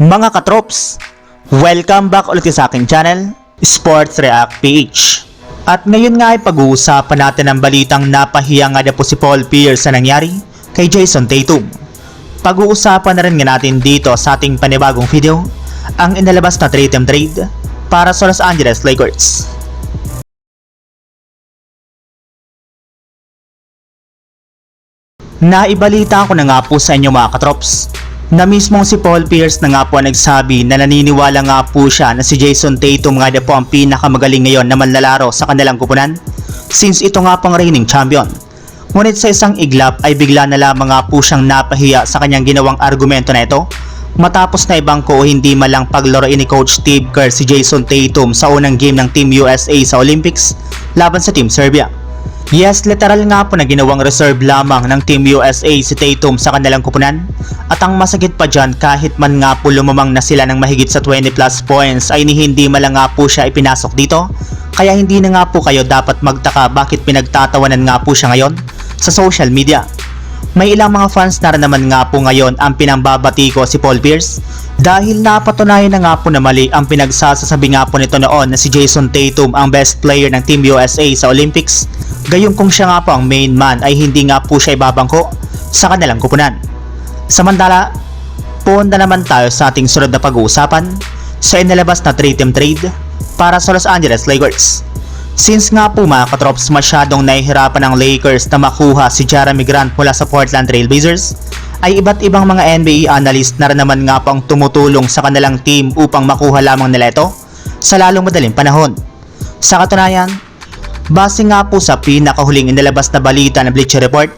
Mga katrops, welcome back ulit sa aking channel, Sports React PH. At ngayon nga ay pag-uusapan natin ang balitang napahiya nga na po si Paul Pierce sa nangyari kay Jason Tatum. Pag-uusapan na rin nga natin dito sa ating panibagong video ang inalabas na trade trade para sa Los Angeles Lakers. Naibalita ko na nga po sa inyo mga katrops na mismong si Paul Pierce na nga po ang nagsabi na naniniwala nga po siya na si Jason Tatum nga na po ang pinakamagaling ngayon na manlalaro sa kanilang kupunan since ito nga pong reigning champion. Ngunit sa isang iglap ay bigla na lamang nga po siyang napahiya sa kanyang ginawang argumento na ito matapos na ibangko o hindi malang paglaruin ni Coach Steve Kerr si Jason Tatum sa unang game ng Team USA sa Olympics laban sa Team Serbia. Yes, literal nga po na ginawang reserve lamang ng Team USA si Tatum sa kanilang kupunan. At ang masakit pa dyan kahit man nga po lumamang na sila ng mahigit sa 20 plus points ay ni hindi malang nga po siya ipinasok dito. Kaya hindi na nga po kayo dapat magtaka bakit pinagtatawanan nga po siya ngayon sa social media. May ilang mga fans na rin naman nga po ngayon ang pinambabati ko si Paul Pierce dahil napatunayan na nga po na mali ang pinagsasasabi nga po nito noon na si Jason Tatum ang best player ng Team USA sa Olympics Gayong kung siya nga po ang main man ay hindi nga po siya ibabangko sa kanilang kupunan. Samantala, punta naman tayo sa ating sunod na pag-uusapan sa inilabas na 3-team trade para sa Los Angeles Lakers. Since nga po mga katrops masyadong nahihirapan ang Lakers na makuha si Jeremy Grant mula sa Portland Trail Blazers, ay iba't ibang mga NBA analyst na rin naman nga po ang tumutulong sa kanilang team upang makuha lamang nila ito sa lalong madaling panahon. Sa katunayan, Base nga po sa pinakahuling inilabas na balita ng Bleacher Report,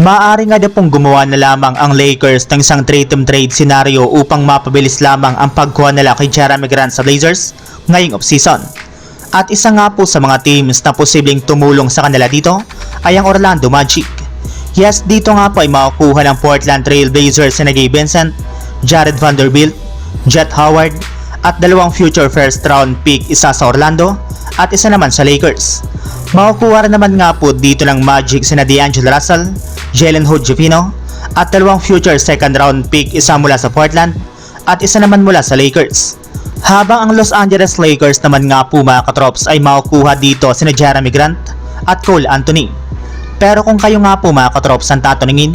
maaari nga na pong gumawa na lamang ang Lakers ng isang trade-em trade scenario upang mapabilis lamang ang pagkuha nila kay Jeremy Grant sa Blazers ngayong offseason. At isa nga po sa mga teams na posibleng tumulong sa kanila dito ay ang Orlando Magic. Yes, dito nga po ay makukuha ng Portland Trail Blazers na Gabe Vincent, Jared Vanderbilt, Jet Howard, at dalawang future first round pick isa sa Orlando at isa naman sa Lakers. Makukuha rin naman nga po dito ng Magic sina D'Angelo Russell, Jalen Hood Jefino, at dalawang future second round pick isa mula sa Portland at isa naman mula sa Lakers. Habang ang Los Angeles Lakers naman nga po mga katrops ay makukuha dito sina Jeremy Grant at Cole Anthony. Pero kung kayo nga po mga katrops ang tatanungin,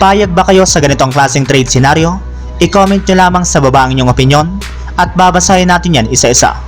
payag ba kayo sa ganitong klaseng trade scenario? I-comment nyo lamang sa baba ang inyong opinion at babasahin natin yan isa-isa.